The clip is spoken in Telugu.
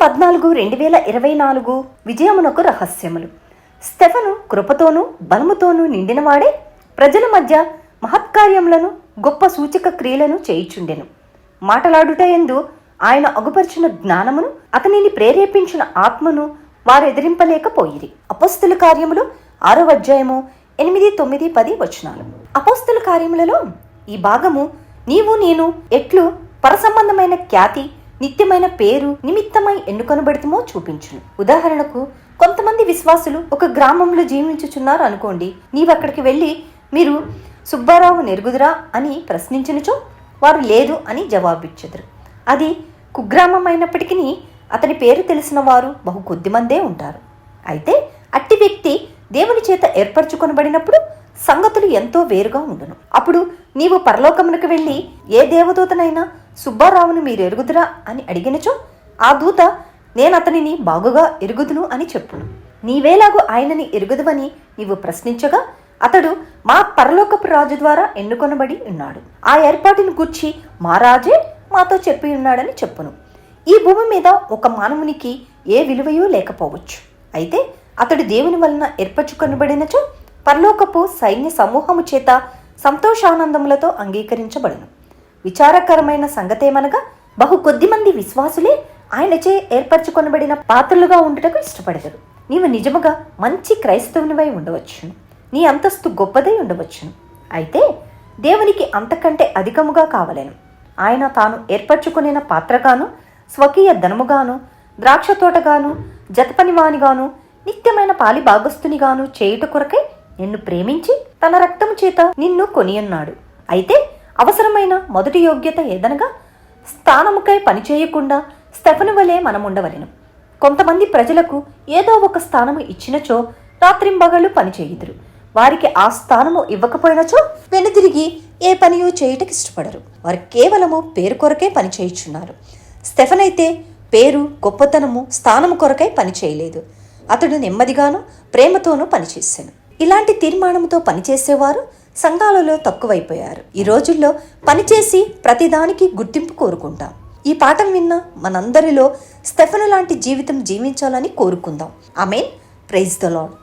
పద్నాలుగు రెండు వేల ఇరవై నాలుగు విజయమునకు రహస్యములు. స్టెఫను కృపతోనూ బలముతోనూ నిండినవాడే ప్రజల మధ్య మహత్కార్యములను గొప్ప సూచక క్రియలను చేయుచుండెను. మాటలాడుట ఎందు ఆయన అగుపరిచిన జ్ఞానమును అతనిని ప్రేరేపించిన ఆత్మను వారు ఎదిరింపలేకపోయిరి అపస్తుల కార్యములు ఆరో అధ్యాయము ఎనిమిది తొమ్మిది పది వచనాలు. అపస్తుల కార్యములలో ఈ భాగము నీవు నేను ఎట్లు పరసంబంధమైన ఖ్యాతి నిత్యమైన పేరు నిమిత్తమై ఎన్నుకొనబడుతుమో చూపించును. ఉదాహరణకు కొంతమంది విశ్వాసులు ఒక గ్రామంలో జీవించుచున్నారు అనుకోండి. నీవక్కడికి వెళ్ళి మీరు సుబ్బారావు నెరుగుదురా అని ప్రశ్నించినచో వారు లేదు అని జవాబిచ్చెదరు. అది కుగ్రామం అయినప్పటికీ అతని పేరు తెలిసిన వారు బహు కొద్దిమందే ఉంటారు. అయితే అట్టి వ్యక్తి దేవుని చేత ఏర్పరచుకొనబడినప్పుడు సంగతులు ఎంతో వేరుగా ఉండును. అప్పుడు నీవు పరలోకమునకు వెళ్ళి ఏ దేవదూతనైనా సుబ్బారావును మీరు ఎరుగుదురా అని అడిగినచో ఆ దూత నేను అతనిని బాగుగా ఎరుగుదును అని చెప్పును. నీవేలాగు ఆయనని ఎరుగుదువని నీవు ప్రశ్నించగా అతడు మా పరలోకపు రాజు ద్వారా ఎన్నుకొనబడి ఉన్నాడు. ఆ ఏర్పాటును గూర్చి మా రాజే మాతో చెప్పి ఉన్నాడని చెప్పును. ఈ భూమి మీద ఒక మానవునికి ఏ విలువయూ లేకపోవచ్చు. అయితే అతడు దేవుని వలన ఏర్పరచుకొనబడినచో పరలోకపు సైన్య సమూహము చేత సంతోషానందములతో అంగీకరించబడును. విచారకరమైన సంగతేమనగా బహు కొద్ది మంది విశ్వాసులే ఆయనచే ఏర్పరచుకొనబడిన పాత్రలుగా ఉండుటకు ఇష్టపడతారు నీవు నిజముగా మంచి క్రైస్తవునివై ఉండవచ్చును. నీ అంతస్తు గొప్పదై ఉండవచ్చును. అయితే దేవునికి అంతకంటే అధికముగా కావలేను. ఆయన తాను ఏర్పరచుకునే పాత్రగాను స్వకీయ ధనముగాను ద్రాక్ష తోటగాను జతపనివానిగాను నిత్యమైన పాలి భాగస్థునిగాను చేయుట కొరకై నిన్ను ప్రేమించి తన రక్తము చేత నిన్ను కొనియున్నాడు. అయితే అవసరమైన మొదటి యోగ్యత ఏదనగా స్థానముకై పనిచేయకుండా స్టెఫను వలె మనం ఉండవలెను కొంతమంది ప్రజలకు ఏదో ఒక స్థానము ఇచ్చినచో రాత్రింబగళ్ళు పనిచేయుదురు. వారికి ఆ స్థానము ఇవ్వకపోయినచో వెనుదిరిగి ఏ పనియో చేయటకి ఇష్టపడరు వారు కేవలము పేరు కొరకే పనిచేయుచున్నారు. స్టెఫన్ అయితే పేరు గొప్పతనము స్థానము కొరకై పని చేయలేదు అతడు నెమ్మదిగాను ప్రేమతోనూ పనిచేశాను ఇలాంటి తీర్మానంతో పనిచేసేవారు సంఘాలలో తక్కువైపోయారు. ఈ రోజుల్లో పనిచేసి ప్రతిదానికి గుర్తింపు కోరుకుంటాం. ఈ పాఠం విన్న మనందరిలో స్టెఫెన్ లాంటి జీవితం జీవించాలని కోరుకుందాం. I mean praise the Lord